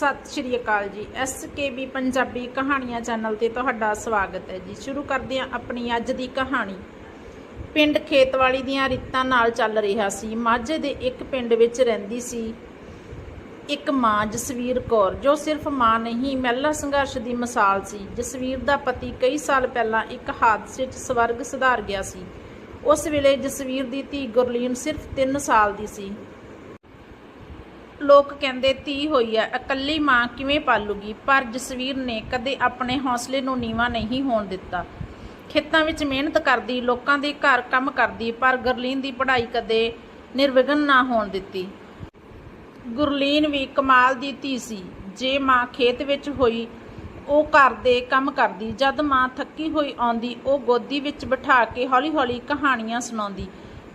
ਸਤਿ ਸ਼੍ਰੀ ਅਕਾਲ ਜੀ। ਐਸਕੇਬੀ ਪੰਜਾਬੀ ਕਹਾਣੀਆਂ ਚੈਨਲ ਤੇ ਤੁਹਾਡਾ ਸਵਾਗਤ ਹੈ ਜੀ। ਸ਼ੁਰੂ ਕਰਦੇ ਹਾਂ ਆਪਣੀ ਅੱਜ ਦੀ ਕਹਾਣੀ। ਪਿੰਡ ਖੇਤਵਾੜੀ ਦੀਆਂ ਰੀਤਾਂ ਨਾਲ ਚੱਲ ਰਿਹਾ ਸੀ। ਮਾਝੇ ਦੇ ਇੱਕ ਪਿੰਡ ਵਿੱਚ ਰਹਿੰਦੀ ਸੀ ਇੱਕ ਮਾਂ, ਜਸਵੀਰ ਕੌਰ, ਜੋ ਸਿਰਫ ਮਾਂ ਨਹੀਂ, ਮਹਿਲਾ ਸੰਘਰਸ਼ ਦੀ ਮਿਸਾਲ ਸੀ। ਜਸਵੀਰ ਦਾ ਪਤੀ ਕਈ ਸਾਲ ਪਹਿਲਾਂ ਇੱਕ ਹਾਦਸੇ 'ਚ ਸਵਰਗ ਸੁਧਾਰ ਗਿਆ ਸੀ। ਉਸ ਵੇਲੇ ਜਸਵੀਰ ਦੀ ਧੀ ਗੁਰਲੀਨ ਸਿਰਫ 3 ਸਾਲ ਦੀ ਸੀ। ਲੋਕ ਕਹਿੰਦੇ ਧੀ ਹੋਈ ਹੈ ਇਕੱਲੀ ਮਾਂ ਕਿਵੇਂ ਪਾਲੂਗੀ? ਪਰ ਜਸਵੀਰ ਨੇ ਕਦੇ ਆਪਣੇ ਹੌਸਲੇ ਨੂੰ ਨੀਵਾ ਨਹੀਂ ਹੋਣ ਦਿੱਤਾ। ਖੇਤਾਂ ਵਿੱਚ ਮਿਹਨਤ ਕਰਦੀ, ਲੋਕਾਂ ਦੇ ਘਰ ਕੰਮ ਕਰਦੀ, ਪਰ ਗੁਰਲੀਨ ਦੀ ਪੜ੍ਹਾਈ ਕਦੇ ਨਿਰਵਿਘਨ ਨਾ ਹੋਣ ਦਿੱਤੀ। ਗੁਰਲੀਨ ਵੀ ਕਮਾਲ ਦੀ ਧੀ ਸੀ। ਜੇ ਮਾਂ ਖੇਤ ਵਿੱਚ ਹੋਈ, ਉਹ ਘਰ ਦੇ ਕੰਮ ਕਰਦੀ। ਜਦ ਮਾਂ ਥੱਕੀ ਹੋਈ ਆਉਂਦੀ, ਉਹ ਗੋਦੀ ਵਿੱਚ ਬਿਠਾ ਕੇ ਹੌਲੀ-ਹੌਲੀ ਕਹਾਣੀਆਂ ਸੁਣਾਉਂਦੀ।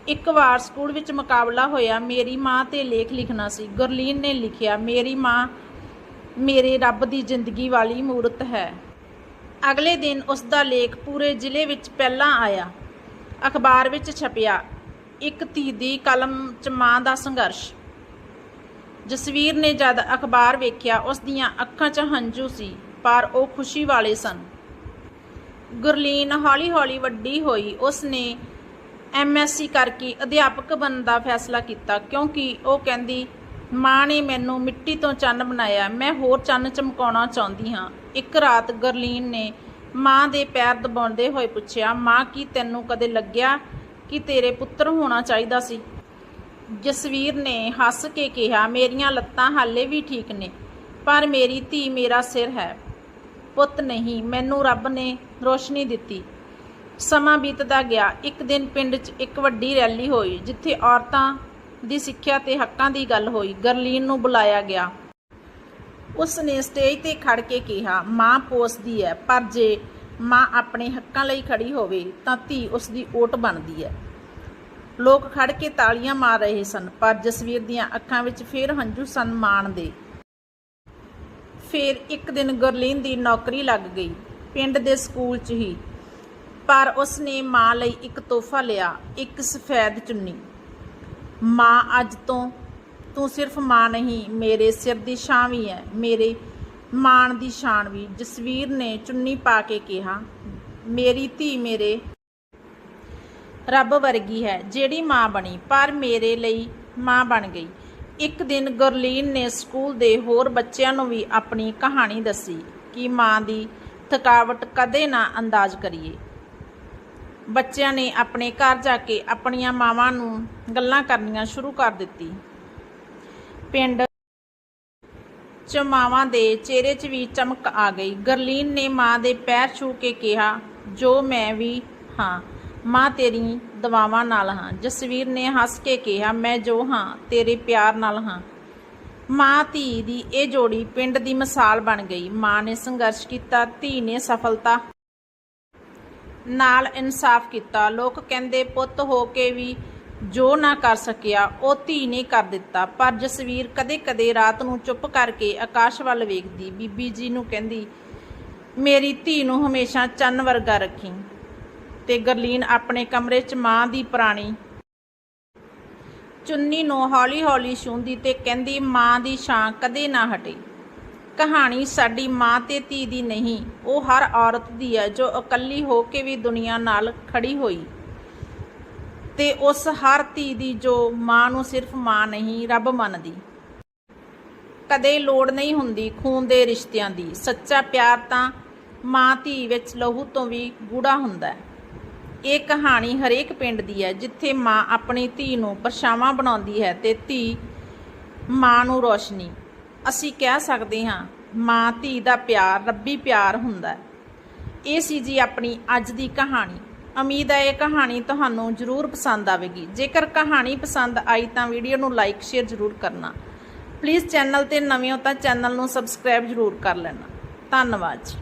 ਇੱਕ ਵਾਰ ਸਕੂਲ ਵਿੱਚ ਮੁਕਾਬਲਾ ਹੋਇਆ, ਮੇਰੀ ਮਾਂ ਤੇ ਲੇਖ ਲਿਖਣਾ ਸੀ। ਗੁਰਲੀਨ ਨੇ ਲਿਖਿਆ, ਮੇਰੀ ਮਾਂ ਮੇਰੇ ਰੱਬ ਦੀ ਜ਼ਿੰਦਗੀ ਵਾਲੀ ਮੂਰਤ ਹੈ। ਅਗਲੇ ਦਿਨ ਉਸ ਦਾ ਲੇਖ ਪੂਰੇ ਜ਼ਿਲ੍ਹੇ ਵਿੱਚ ਪਹਿਲਾਂ ਆਇਆ, ਅਖਬਾਰ ਵਿੱਚ ਛਪਿਆ, ਇੱਕ ਧੀ ਦੀ ਕਲਮ 'ਚ ਮਾਂ ਦਾ ਸੰਘਰਸ਼। ਜਸਵੀਰ ਨੇ ਜਦ ਅਖਬਾਰ ਵੇਖਿਆ, ਉਸ ਦੀਆਂ ਅੱਖਾਂ 'ਚ ਹੰਝੂ ਸੀ, ਪਰ ਉਹ ਖੁਸ਼ੀ ਵਾਲੇ ਸਨ। ਗੁਰਲੀਨ ਹੌਲੀ-ਹੌਲੀ ਵੱਡੀ ਹੋਈ, ਉਸ ਨੇ ਐਮਐਸਸੀ ਕਰਕੇ ਅਧਿਆਪਕ ਬਣਨ ਦਾ ਫੈਸਲਾ ਕੀਤਾ ਕਿਉਂਕਿ ਉਹ ਕਹਿੰਦੀ, ਮਾਂ ਨੇ ਮੈਨੂੰ ਮਿੱਟੀ ਤੋਂ ਚੰਨ ਬਣਾਇਆ। ਮੈਂ ਹੋਰ ਚੰਨ ਚਮਕਾਉਣਾ ਚਾਹੁੰਦੀ ਹਾਂ। ਇੱਕ ਰਾਤ ਗਰਲੀਨ ਨੇ ਮਾਂ ਦੇ ਪੈਰ ਦਬਾਉਂਦੇ ਹੋਏ ਪੁੱਛਿਆ, ਮਾਂ, ਕੀ ਤੈਨੂੰ ਕਦੇ ਲੱਗਿਆ ਕਿ ਤੇਰੇ ਪੁੱਤਰ ਹੋਣਾ ਚਾਹੀਦਾ ਸੀ? ਜਸਵੀਰ ਨੇ ਹੱਸ ਕੇ ਕਿਹਾ, ਮੇਰੀਆਂ ਲੱਤਾਂ ਹਾਲੇ ਵੀ ਠੀਕ ਨੇ, ਪਰ ਮੇਰੀ ਧੀ ਮੇਰਾ ਸਿਰ ਹੈ। ਪੁੱਤ ਨਹੀਂ, ਮੈਨੂੰ ਰੱਬ ਨੇ ਰੋਸ਼ਨੀ ਦਿੱਤੀ। ਸਮਾਂ ਬੀਤਦਾ ਗਿਆ। ਇੱਕ ਦਿਨ ਪਿੰਡ 'ਚ ਇੱਕ ਵੱਡੀ ਰੈਲੀ ਹੋਈ, ਜਿੱਥੇ ਔਰਤਾਂ ਦੀ ਸਿੱਖਿਆ ਤੇ ਹੱਕਾਂ ਦੀ ਗੱਲ ਹੋਈ। ਗਰਲੀਨ ਨੂੰ ਬੁਲਾਇਆ ਗਿਆ। ਉਸ ਨੇ ਸਟੇਜ ਤੇ ਖੜ ਕੇ ਕਿਹਾ, ਮਾਂ ਪੋਸਦੀ ਹੈ ਪਰ ਜੇ ਮਾਂ ਆਪਣੇ ਹੱਕਾਂ ਲਈ ਖੜੀ ਹੋਵੇ, ਤਾਂ ਧੀ ਉਸ ਦੀ ਓਟ ਬਣਦੀ ਹੈ ਲੋਕ ਖੜ ਕੇ ਤਾਲੀਆਂ ਮਾਰ ਰਹੇ ਸਨ, ਪਰ ਜਸਵੀਰ ਦੀਆਂ ਅੱਖਾਂ ਵਿੱਚ ਫੇਰ ਹੰਝੂ ਸਨ ਮਾਣ ਦੇ। ਫੇਰ ਇੱਕ ਦਿਨ ਗੁਰਲੀਨ ਦੀ ਨੌਕਰੀ ਲੱਗ ਗਈ। ਪਿੰਡ ਦੇ ਸਕੂਲ 'ਚ ਹੀ ਪਰ ਉਸ ਨੇ ਮਾਂ ਲਈ ਇੱਕ ਤੋਹਫਾ ਲਿਆ, ਇੱਕ ਸਫੈਦ ਚੁੰਨੀ। ਮਾਂ, ਅੱਜ ਤੋਂ ਤੂੰ ਸਿਰਫ ਮਾਂ ਨਹੀਂ, ਮੇਰੇ ਸਿਰ ਦੀ ਛਾਂ ਵੀ ਹੈ, ਮੇਰੇ ਮਾਣ ਦੀ ਸ਼ਾਨ ਵੀ। ਜਸਵੀਰ ਨੇ ਚੁੰਨੀ ਪਾ ਕੇ ਕਿਹਾ, ਮੇਰੀ ਧੀ ਮੇਰੇ ਰੱਬ ਵਰਗੀ ਹੈ, ਜਿਹੜੀ ਮਾਂ ਬਣੀ, ਪਰ ਮੇਰੇ ਲਈ ਮਾਂ ਬਣ ਗਈ। ਇੱਕ ਦਿਨ ਗੁਰਲੀਨ ਨੇ ਸਕੂਲ ਦੇ ਹੋਰ ਬੱਚਿਆਂ ਨੂੰ ਵੀ ਆਪਣੀ ਕਹਾਣੀ ਦੱਸੀ ਕਿ ਮਾਂ ਦੀ ਥਕਾਵਟ ਕਦੇ ਨਾ ਅੰਦਾਜ਼ ਕਰੀਏ। ਬੱਚਿਆਂ ਨੇ ਆਪਣੇ ਘਰ ਜਾ ਕੇ ਆਪਣੀਆਂ ਮਾਵਾਂ ਨੂੰ ਗੱਲਾਂ ਕਰਨੀਆਂ ਸ਼ੁਰੂ ਕਰ ਦਿੱਤੀ। ਪਿੰਡ ਚ ਮਾਵਾਂ ਦੇ ਚਿਹਰੇ 'ਚ ਵੀ ਚਮਕ ਆ ਗਈ। ਗਰਲੀਨ ਨੇ ਮਾਂ ਦੇ ਪੈਰ ਛੂ ਕੇ ਕਿਹਾ, ਜੋ ਮੈਂ ਵੀ ਹਾਂ, ਮਾਂ ਤੇਰੀ ਦਵਾਵਾਂ ਨਾਲ ਹਾਂ। ਜਸਵੀਰ ਨੇ ਹੱਸ ਕੇ ਕਿਹਾ, ਮੈਂ ਜੋ ਹਾਂ, ਤੇਰੇ ਪਿਆਰ ਨਾਲ ਹਾਂ। ਮਾਂ ਧੀ ਦੀ ਇਹ ਜੋੜੀ ਪਿੰਡ ਦੀ ਮਿਸਾਲ ਬਣ ਗਈ। ਮਾਂ ਨੇ ਸੰਘਰਸ਼ ਕੀਤਾ, ਧੀ ਨੇ ਸਫਲਤਾ ਨਾਲ ਇਨਸਾਫ ਕੀਤਾ। ਲੋਕ ਕਹਿੰਦੇ, ਪੁੱਤ ਹੋ ਕੇ ਵੀ ਜੋ ਨਾ ਕਰ ਸਕਿਆ, ਉਹ ਧੀ ਨੇ ਕਰ ਦਿੱਤਾ। ਪਰ ਜਸਵੀਰ ਕਦੇ-ਕਦੇ ਰਾਤ ਨੂੰ ਚੁੱਪ ਕਰਕੇ ਆਕਾਸ਼ ਵੱਲ ਵੇਖਦੀ। ਬੀਬੀ ਜੀ ਨੂੰ ਕਹਿੰਦੀ, ਮੇਰੀ ਧੀ ਨੂੰ ਹਮੇਸ਼ਾ ਚੰਨ ਵਰਗਾ ਰੱਖੀ। ਤੇ ਗਰਲੀਨ ਆਪਣੇ ਕਮਰੇ 'ਚ ਮਾਂ ਦੀ ਪੁਰਾਣੀ ਚੁੰਨੀ ਨੂੰ ਹੌਲੀ-ਹੌਲੀ ਛੂੰਦੀ ਤੇ ਕਹਿੰਦੀ, ਮਾਂ ਦੀ ਛਾਂ ਕਦੇ ਨਾ ਹਟੇ। ਕਹਾਣੀ ਸਾਡੀ ਮਾਂ ਤੇ ਧੀ ਦੀ ਨਹੀਂ, ਉਹ ਹਰ ਔਰਤ ਦੀ ਹੈ ਜੋ ਇਕੱਲੀ ਹੋ ਕੇ ਵੀ ਦੁਨੀਆ ਨਾਲ ਖੜੀ ਹੋਈ। ਤੇ ਉਸ ਹਰ ਧੀ ਦੀ ਜੋ ਮਾਂ ਨੂੰ ਸਿਰਫ ਮਾਂ ਨਹੀਂ, ਰੱਬ ਮੰਨਦੀ। ਕਦੇ ਲੋੜ ਨਹੀਂ ਹੁੰਦੀ ਖੂਨ ਦੇ ਰਿਸ਼ਤਿਆਂ ਦੀ। ਸੱਚਾ ਪਿਆਰ ਤਾਂ ਮਾਂ ਧੀ ਵਿੱਚ ਲਹੂ ਤੋਂ ਵੀ ਗੂੜਾ ਹੁੰਦਾ ਹੈ। ਇਹ ਕਹਾਣੀ ਹਰੇਕ ਪਿੰਡ ਦੀ ਹੈ, ਜਿੱਥੇ ਮਾਂ ਆਪਣੀ ਧੀ ਨੂੰ ਪਰਛਾਵਾਂ ਬਣਾਉਂਦੀ ਹੈ ਤੇ ਧੀ ਮਾਂ ਨੂੰ ਰੋਸ਼ਨੀ। ਅਸੀਂ ਕਹਿ ਸਕਦੇ ਹਾਂ, ਮਾਂ ਧੀ ਦਾ ਪਿਆਰ, ਰੱਬੀ ਪਿਆਰ ਹੁੰਦਾ ਹੈ। ਇਹ ਸੀ ਜੀ ਆਪਣੀ ਅੱਜ ਦੀ ਕਹਾਣੀ। ਉਮੀਦ ਹੈ ਇਹ ਕਹਾਣੀ ਤੁਹਾਨੂੰ ਜ਼ਰੂਰ ਪਸੰਦ ਆਵੇਗੀ। ਜੇਕਰ ਕਹਾਣੀ ਪਸੰਦ ਆਈ ਤਾਂ ਵੀਡੀਓ ਨੂੰ ਲਾਈਕ, ਸ਼ੇਅਰ ਜ਼ਰੂਰ ਕਰਨਾ। ਪਲੀਜ਼ ਚੈਨਲ ਤੇ ਨਵੇਂ ਹੋ ਤਾਂ ਚੈਨਲ ਨੂੰ ਸਬਸਕ੍ਰਾਈਬ ਜ਼ਰੂਰ ਕਰ ਲੈਣਾ। ਧੰਨਵਾਦ ਜੀ।